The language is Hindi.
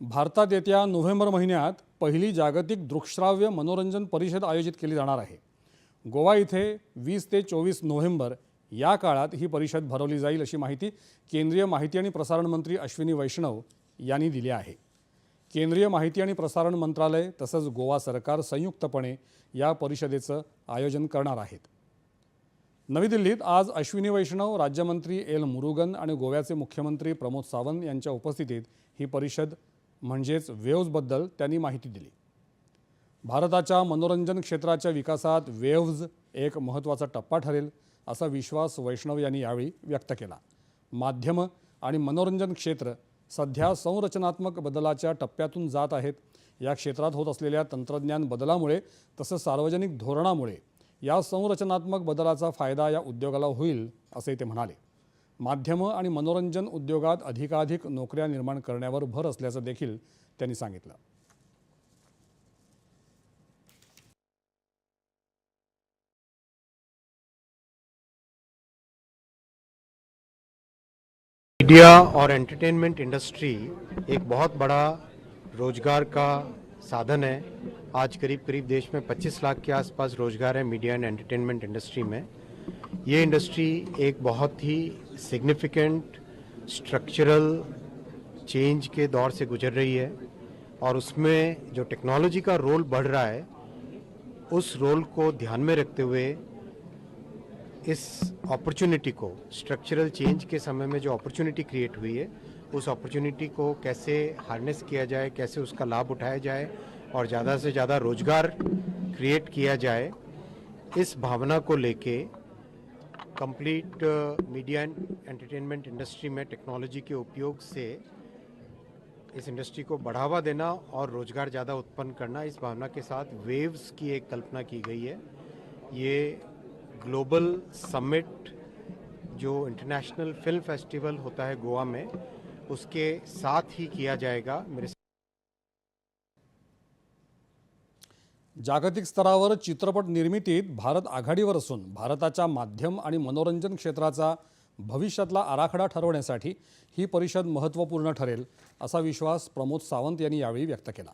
भारतात येत्या नोव्हेंबर महिन्यात पहिली जागतिक दृकश्राव्य मनोरंजन परिषद आयोजित केली जाणार आहे. गोवा इथे वीस ते चोवीस नोव्हेंबर या काळात ही परिषद भरवली जाईल अशी माहिती केंद्रीय माहिती आणि प्रसारण मंत्री अश्विनी वैष्णव यांनी दिली आहे. केंद्रीय माहिती आणि प्रसारण मंत्रालय तसंच गोवा सरकार संयुक्तपणे या परिषदेचं आयोजन करणार आहेत. नवी दिल्लीत आज अश्विनी वैष्णव राज्यमंत्री एल मुरुगन आणि गोव्याचे मुख्यमंत्री प्रमोद सावंत यांच्या उपस्थितीत ही परिषद म्हणजेच वेव्हजबद्दल त्यांनी माहिती दिली. भारताच्या मनोरंजन क्षेत्राच्या विकासात वेव्ज एक महत्त्वाचा टप्पा ठरेल असा विश्वास वैष्णव यांनी यावेळी व्यक्त केला. माध्यमं आणि मनोरंजन क्षेत्र सध्या संरचनात्मक बदलाच्या टप्प्यातून जात आहेत. या क्षेत्रात होत असलेल्या तंत्रज्ञान बदलामुळे तसंच सार्वजनिक धोरणामुळे या संरचनात्मक बदलाचा फायदा या उद्योगाला होईल असे ते म्हणाले. माध्यमं आणि मनोरंजन उद्योगात अधिकाधिक नोकऱ्या निर्माण करण्यावर भर असल्याचं देखील त्यांनी सांगितलं. मीडिया और एंटरटेनमेंट इंडस्ट्री एक बहुत बड़ा रोज़गार का साधन है। आज करीब करीब देश में 25 लाख के आसपास रोज़गार है मीडिया एंड एंटरटेनमेंट इंडस्ट्री में। ये इंडस्ट्री एक बहुत ही सिग्निफिकेंट स्ट्रक्चरल चेंज के दौर से गुजर रही है और उसमें जो टेक्नोलॉजी का रोल बढ़ रहा है, उस रोल को ध्यान में रखते हुए इस अपॉर्चुनिटी को स्ट्रक्चरल चेंज के समय में जो अपॉर्चुनिटी क्रिएट हुई है, उस अपॉर्चुनिटी को कैसे हार्नेस किया जाए, कैसे उसका लाभ उठाया जाए और ज़्यादा से ज़्यादा रोज़गार क्रिएट किया जाए, इस भावना को लेके complete media and entertainment industry में टेक्नोलॉजी के उपयोग से इस इंडस्ट्री को बढ़ावा देना और रोज़गार ज़्यादा उत्पन्न करना, इस भावना के साथ वेव्स की एक कल्पना की गई है। ये ग्लोबल समिट जो इंटरनेशनल फ़िल्म फेस्टिवल होता है गोवा में, उसके साथ ही किया जाएगा। मेरे जागतिक स्तरावर चित्रपट निर्मितीत भारत आघाडीवर असून भारताच्या माध्यम आणि मनोरंजन क्षेत्राचा भविष्यातला आराखडा ठरवण्यासाठी ही परिषद महत्त्वपूर्ण ठरेल असा विश्वास प्रमोद सावंत यांनी यावेळी व्यक्त केला.